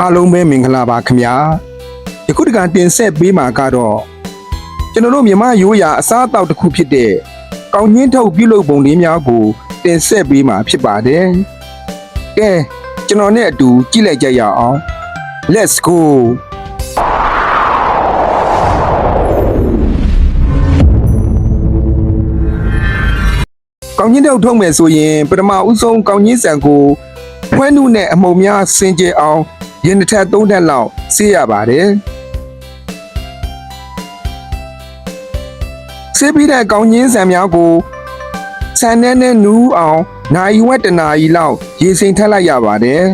အားလုံးပဲမင်္ဂလာပါခင်ဗျာယခုတကတင်ဆက်ပေးမှာကတော့ကျွန်တော်တို့မြန်မာရိုးရာအစားအသောက်တစ်ခုဖြစ်တဲ့ကောင်းညင်းထုတ်ပြုလုပ်ပုံလေးများကို တင်ဆက်ပေးမှာဖြစ်ပါတယ်ကဲကျွန်တော်နဲ့အတူကြည့်လိုက်ကြရအောင် let's go ကောင်းကြီးတုပ်ထုတ်မယ်ဆိုရင်ပထမဦးဆုံးကောင်းကြီးဆန်ကိုဖွဲနုနဲ့အမှုံများစင်ကြယ်အောင် ရင်တစ်ထပ်သုံးထပ်လောက်ဆေးရပါတယ်ဆေးပြီးတဲ့ကောင်းကြီးဆန်များကိုဆန်နဲ့နဲ့နူးအောင်နိုင်ဝက်တနာရီလောက်ရေစိမ်ထပ်လိုက်ရပါတယ်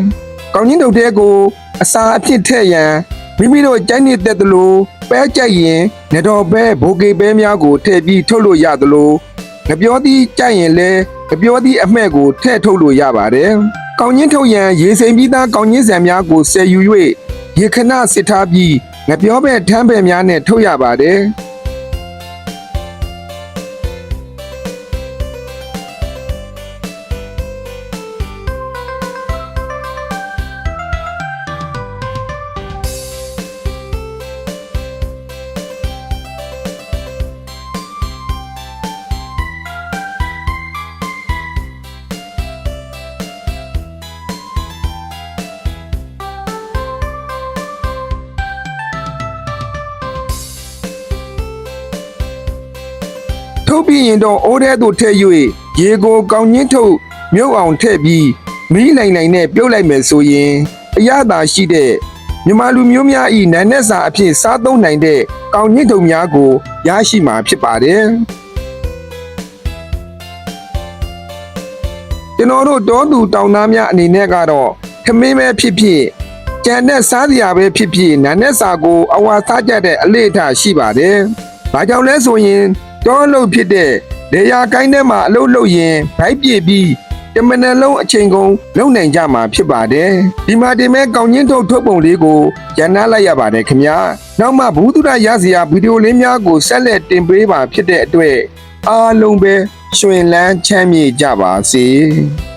ကောင်းကြီးတုပ်တဲ့ကိုအစာအဖြစ်ထည့်ရန်မိမိတို့ကြိုက်နေတဲ့သလိုပဲကြိုက်ရင်နေတော်ပဲဘိုကေပဲများကိုထည့်ပြီးထုတ်လို့ရသလိုငပြောသီးကြိုက်ရင်လဲငပြောသီးအမှဲ့ကိုထည့်ထုတ်လို့ရပါတယ်။ ကောင်းချင်းထုတ်ရန်ရေစိမ်ပြီးသားကောင်းချင်းဆံများကိုဆယ်ယူ၍ရေခဏစစ်ထားပြီးငပြောပဲ့ထမ်းပဲ့များနဲ့ထုတ်ရပါတယ်။ ထုတ်ပြီးရင်တော့အိုးထဲသို့ထည့်၍ရေကိုကောင်းညင်းထုတ်မြုပ်အောင်ထည့်ပြီးမီးနိုင်နိုင်နဲ့ပြုတ်လိုက်မယ်ဆိုရင်အရသာရှိတဲ့မြမလူမျိုးများဤနာနဲ့စာအဖြစ်စားသုံးနိုင်တဲ့ကောင်းညင်းထုတ်များကိုရရှိမှာဖြစ်ပါတယ်ကျွန်တော်တို့တောသူတောင်သားများအနေနဲ့ကတော့ခမင်းပဲဖြစ်ဖြစ်ကြံတဲ့စားစရာပဲဖြစ်ဖြစ်နာနဲ့စာကိုအဝါစားကြတဲ့အလေးအထားရှိပါတယ်။ဘာကြောင့်လဲဆိုရင် တောအလုပ်ဖြစ်တဲ့လေယာကိုင်းထဲမှာအလုပ်လုပ်ရင်ဗိုက်ပြည့်ပြီးတမနက်လုံးအချိန်ကုန်လုံနိုင်ကြမှာဖြစ်ပါတယ်။ဒီမှာတင်မဲ့ကောင်းချင်းထုတ်ထုတ်ပုံလေးကိုရန်နာလိုက်ရပါတယ်ခင်ဗျာ။နောက်မှဘူးတုဒရရစရာဗီဒီယိုလေးများကိုဆက်လက်တင်ပေးပါဖြစ်တဲ့အတွက်အားလုံးပဲရွှင်လန်းချမ်းမြေ့ကြပါစေ။